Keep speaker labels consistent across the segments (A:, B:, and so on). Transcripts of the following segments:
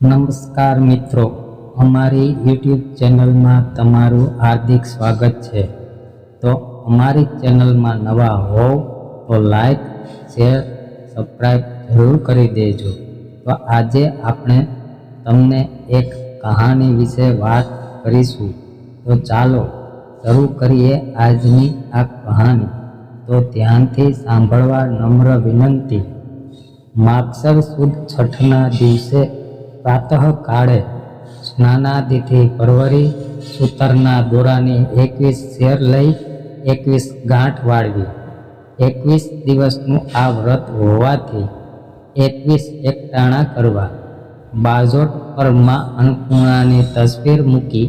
A: નમસ્કાર મિત્રો, અમારી યુટ્યુબ ચેનલમાં તમારું હાર્દિક સ્વાગત છે. તો અમારી ચેનલમાં નવા હોવ તો લાઈક, શેર સબસ્ક્રાઈબ જરૂર કરી દેજો. તો આજે આપણે તમને એક કહાની વિશે વાત કરીશું. તો ચાલો શરૂ કરીએ આજની આ કહાની. તો ધ્યાનથી સાંભળવા નમ્ર વિનંતી. માગસર સુદ છઠના દિવસે પ્રાતઃકાળે સ્નાનાદિથી પરવરી સૂતરના દોરાની એકવીસ શેર લઈ એકવીસ ગાંઠ વાળવી. એકવીસ દિવસનું આ વ્રત હોવાથી એકવીસ એકટાણા કરવા. બાજોટ પરમાં અન્નપૂર્ણાની તસવીર મૂકી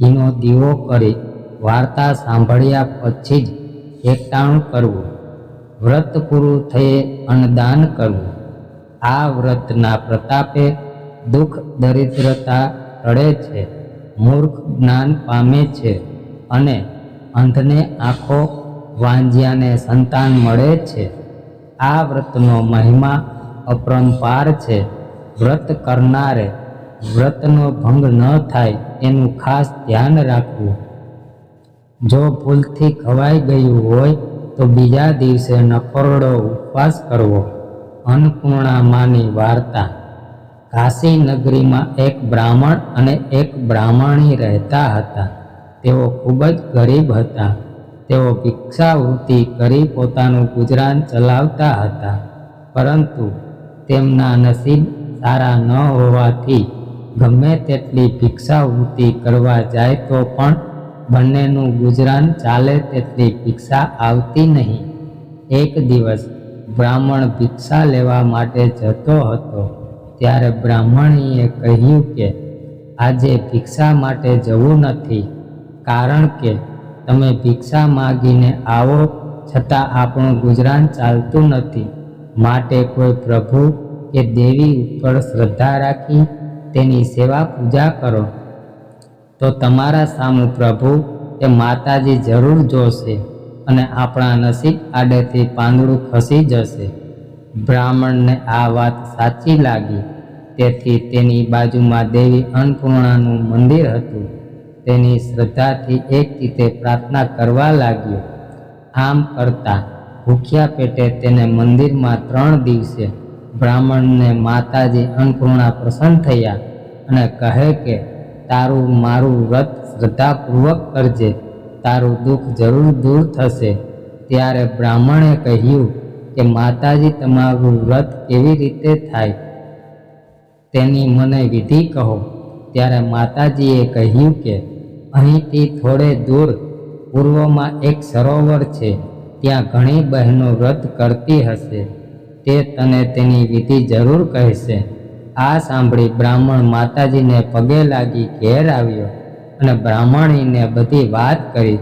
A: ઘીનો દીવો કરી વાર્તા સાંભળ્યા પછી જ એકટાણું કરવું. વ્રત પૂરું થયે અન્નદાન કરવું. આ વ્રતના પ્રતાપે દુઃખ, દરિદ્રતા રડે છે. મૂર્ખ જ્ઞાન પામે છે અને અંધને આંખો વાંજ્યાને સંતાન મળે છે. આ વ્રતનો મહિમા અપરંપાર છે. વ્રત કરનારે વ્રતનો ભંગ ન થાય એનું ખાસ ધ્યાન રાખવું. જો ભૂલથી ખવાઈ ગયું હોય તો બીજા દિવસે નફરડો ઉપવાસ કરવો. અન્નપૂર્ણા માની વાર્તા. કાશી નગરીમાં એક બ્રાહ્મણ અને એક બ્રાહ્મણી રહેતા હતા. તેઓ ખૂબ જ ગરીબ હતા. તેઓ ભિક્ષાવૃત્તિ કરી પોતાનું ગુજરાન ચલાવતા હતા. પરંતુ તેમના નસીબ સારા ન હોવાથી ગમે તેટલી ભિક્ષાવૃત્તિ કરવા જાય તો પણ બંનેનું ગુજરાન ચાલે તેટલી ભિક્ષા આવતી નહીં. એક દિવસ બ્રાહ્મણ ભિક્ષા લેવા માટે જતો હતો. ત્યારે બ્રાહ્મણીએ કહ્યું કે, આજે ભિક્ષા માટે જવું નથી, કારણ કે તમે ભિક્ષા માગીને આવો છતાં આપણું ગુજરાન ચાલતું નથી. માટે કોઈ પ્રભુ કે દેવી ઉપર શ્રદ્ધા રાખી તેની સેવા પૂજા કરો. તો તમારા સામું પ્રભુ કે માતાજી જરૂર જોશે અને આપણા નસીબ આડેથી પાંદડું ખસી જશે. બ્રાહ્મણને આ વાત સાચી લાગી. તેથી તેની બાજુમાં દેવી અન્નપૂર્ણાનું મંદિર હતું. તેની શ્રદ્ધાથી એક રીતે પ્રાર્થના કરવા લાગ્યો. આમ કરતા ભૂખ્યા પેટે તેને મંદિરમાં ત્રણ દિવસે બ્રાહ્મણને માતાજી અન્નપૂર્ણા પ્રસન્ન થયા અને કહે કે, તારું મારું વ્રત શ્રદ્ધાપૂર્વક કરજે. તારું દુઃખ જરૂર દૂર થશે. ત્યારે બ્રાહ્મણે કહ્યું કે માતાજી તમારું વ્રત કેવી રીતે થાય તેની મને વિધિ કહો. ત્યારે માતાજીએ કહ્યું કે, અહીંથી થોડે દૂર પૂર્વમાં એક સરોવર છે. ત્યાં ઘણી બહેનો વ્રત કરતી હશે. તે તને તેની વિધિ જરૂર કહેશે. આ સાંભળી બ્રાહ્મણ માતાજીને પગે લાગી ઘેર આવ્યો અને બ્રાહ્મણીને બધી વાત કરી.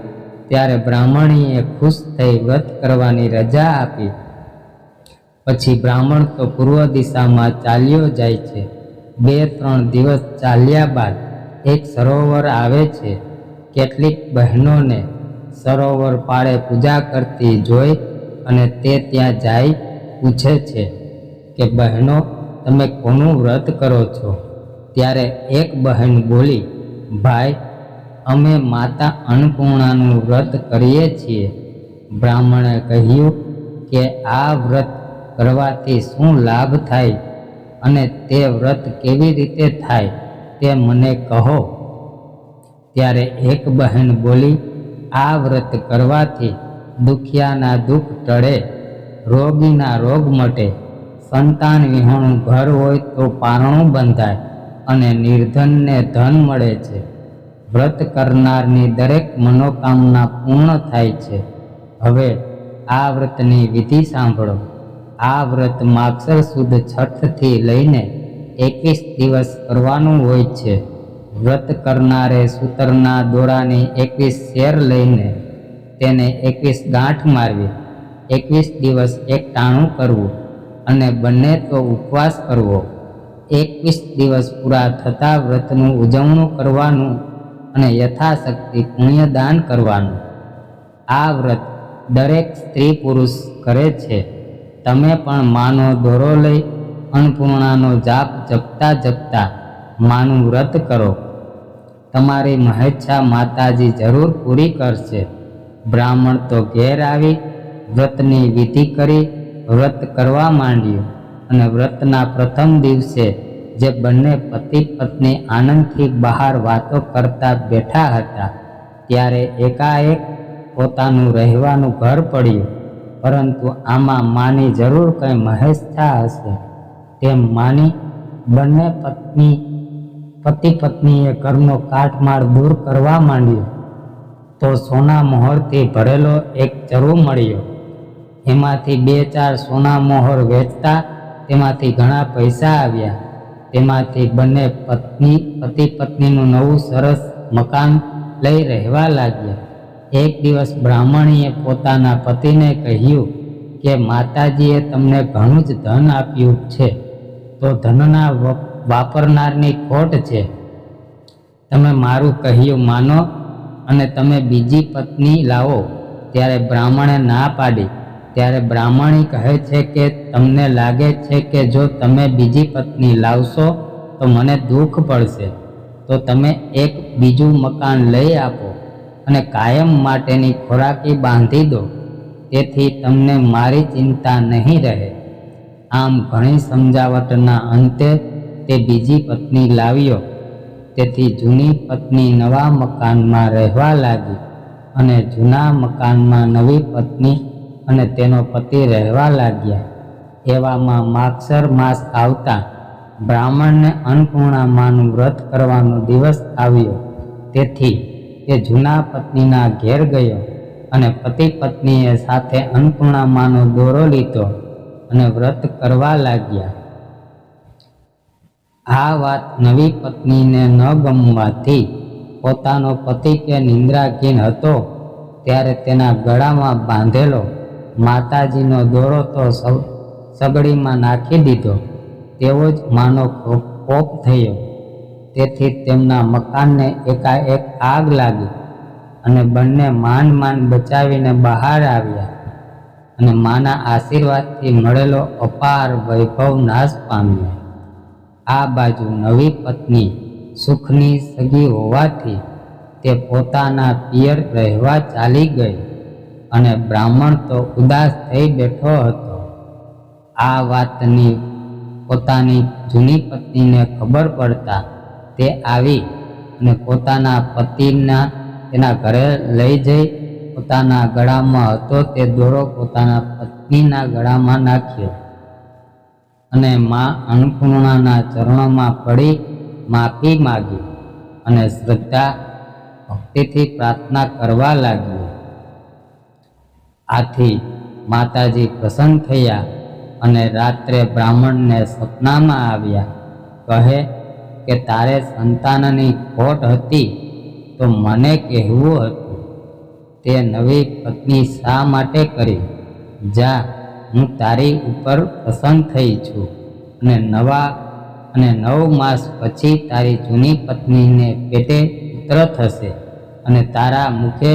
A: ત્યારે બ્રાહ્મણીએ ખુશ થઈ વ્રત કરવાની રજા આપી. પછી બ્રાહ્મણ તો પૂર્વ દિશામાં ચાલ્યો જાય છે. બે ત્રણ દિવસ ચાલ્યા બાદ એક સરોવર આવે છે. કેટલીક બહેનોને સરોવર પાળે પૂજા કરતી જોઈ અને તે ત્યાં જાય પૂછે છે કે, બહેનો, તમે કોનું વ્રત કરો છો? ત્યારે એક બહેન બોલી, ભાઈ, અમે માતા અન્નપૂર્ણાનું વ્રત કરીએ છીએ. બ્રાહ્મણે કહ્યું કે, આ વ્રત કરવાથી શું લાભ થાય અને તે વ્રત કેવી રીતે થાય તે મને કહો. ત્યારે એક બહેન બોલી, આ વ્રત કરવાથી દુખિયાના દુઃખ ટળે, રોગીના રોગ મટે. સંતાન વિહોણું ઘર હોય તો પારણું બંધાય અને નિર્ધનને ધન મળે છે. વ્રત કરનારની દરેક મનોકામના પૂર્ણ થાય છે. હવે આ વ્રતની વિધિ સાંભળો. આ વ્રત માક્ષર સુદ છઠથી લઈને એકવીસ દિવસ કરવાનું હોય છે. વ્રત કરનારે સૂતરના દોરાની એકવીસ શેર લઈને તેને એકવીસ ગાંઠ મારવી. એકવીસ દિવસ એક ટાણું કરવું અને બંને તો ઉપવાસ કરવો. એકવીસ દિવસ પૂરા થતાં વ્રતનું ઉજવણું કરવાનું અને યથાશક્તિ પુણ્યદાન કરવાનું. આ વ્રત દરેક સ્ત્રી પુરુષ કરે છે. તમે પણ માનો દોરો લઈ, અન્નપૂર્ણાનો જાપ જપતા જપતા માનું વ્રત કરો. તમારી મહેચ્છા માતાજી જરૂર પૂરી કરશે. બ્રાહ્મણ તો ઘેર આવી વ્રતની વિધિ કરી વ્રત કરવા માંડ્યું અને વ્રતના પ્રથમ દિવસે જે બંને પતિ પત્ની આનંદથી બહાર વાતો કરતા બેઠા હતા, ત્યારે એકાએક પોતાનું રહેવાનું ઘર પડ્યું. પરંતુ આમાં માની જરૂર કંઈ મહેચ્છા હશે? તેમ માની બંને પત્ની, પતિ પત્નીએ ઘરનો કાટમાળ દૂર કરવા માંડ્યો. તો સોના મોહરથી ભરેલો એક ચરુ મળ્યો. એમાંથી બે ચાર સોના મોહર વેચતા તેમાંથી ઘણા પૈસા આવ્યા. તેમાંથી બંને પત્ની, પતિ પત્નીનું નવું સરસ મકાન લઈ રહેવા લાગ્યા. એક દિવસ બ્રાહ્મણીએ પોતાના પતિને કહ્યું કે, માતાજીએ તમને ઘણું જ ધન આપ્યું છે, તો ધનના વાપરનારની ખોટ છે. તમે મારું કહ્યું માનો અને તમે બીજી પત્ની લાવો. ત્યારે બ્રાહ્મણે ના પાડી. ત્યારે બ્રાહ્મણી કહે છે કે, તમને લાગે છે કે જો તમે બીજી પત્ની લાવશો, તો મને દુઃખ પડશે. તો તમે એક બીજું મકાન લઈ આપો. અને કાયમ માટેની ખોરાકી બાંધી દો. તેથી તમને મારી ચિંતા નહીં રહે. આમ ઘણી સમજાવટના અંતે તે બીજી પત્ની લાવ્યો. તેથી જૂની પત્ની નવા મકાનમાં રહેવા લાગી અને જૂના મકાનમાં નવી પત્ની અને તેનો પતિ રહેવા લાગ્યા. એવામાં માગસર માસ આવતા બ્રાહ્મણને અન્નપૂર્ણામાનું વ્રત કરવાનો દિવસ આવ્યો. તેથી તે જૂના પત્નીના ઘેર ગયો અને પતિ પત્નીએ સાથે અન્નપૂર્ણામાનો દોરો લીધો અને વ્રત કરવા લાગ્યા. આ વાત નવી પત્નીને ન ગમવાથી પોતાનો પતિ કે નિંદ્રાકીન હતો ત્યારે તેના ગળામાં બાંધેલો માતાજીનો દોરો તો સગડીમાં નાખી દીધો. તેવો જ માનો કો- કોપ થયો. તેથી તેમના મકાનને એકાએક આગ લાગી અને બંને માંડ માંડ બચાવીને બહાર આવ્યા અને માના આશીર્વાદથી મળેલો અપાર વૈભવ નાશ પામ્યો. આ બાજુ નવી પત્ની સુખની સગી હોવાથી તે પોતાના પિયર રહેવા ચાલી ગઈ અને બ્રાહ્મણ તો ઉદાસ થઈ બેઠો હતો. આ વાતની પોતાની જૂની પત્નીને ખબર પડતા તે આવી અને પોતાના પતિના તેના ઘરે લઈ જઈ પોતાના ગળામાં હતો તે દોરો પોતાના પત્નીના ગળામાં નાખ્યો. અને મા અન્નપૂર્ણાના ચરણોમાં પડી માફી માગી અને શ્રદ્ધા, ભક્તિથી પ્રાર્થના કરવા લાગ્યો આથી માતાજી પ્રસન્ન થયા અને રાત્રે બ્રાહ્મણને સપનામાં આવ્યા. કહે કે તારે સંતાનની ખોટ હતી તો મને કહેવું હતું, તે નવી પત્ની શા માટે કરી? જા, હું તારી ઉપર પસંદ થઈ છું અને નવા અને નવ માસ પછી તારી જૂની પત્નીને પેટે પુત્ર થશે અને તારા મુખે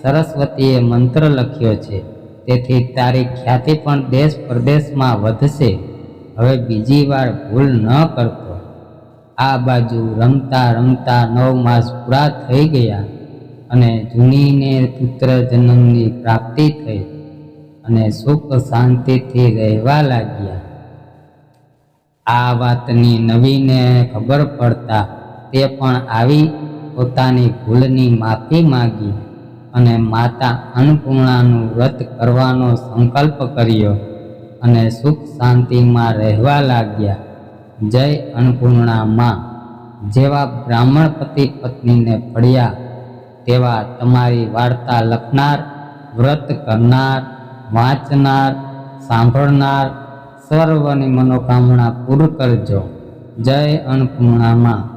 A: સરસ્વતીએ મંત્ર લખ્યો છે, તેથી તારી ખ્યાતિ પણ દેશ પ્રદેશમાં વધશે. હવે બીજી વાર ભૂલ ન કરતો આ બાજુ રમતા રમતા નવ માસ પૂરા થઈ ગયા અને જૂનીને પુત્ર જન્મની પ્રાપ્તિ થઈ અને સુખ શાંતિથી રહેવા લાગ્યા. આ વાતની નવીને ખબર પડતા તે પણ આવી પોતાની ભૂલની માફી માગી અને માતા અન્નપૂર્ણાનું વ્રત કરવાનો સંકલ્પ કર્યો અને સુખ શાંતિમાં રહેવા લાગ્યા. જય અન્નપૂર્ણા માં. જેવા બ્રાહ્મણ પતિ પત્નીને પડ્યા, તેવા તમારી વાર્તા લખનાર, વ્રત કરનાર, વાંચનાર, સાંભળનાર, સર્વની મનોકામના પૂર્ણ કરજો. જય અન્નપૂર્ણામાં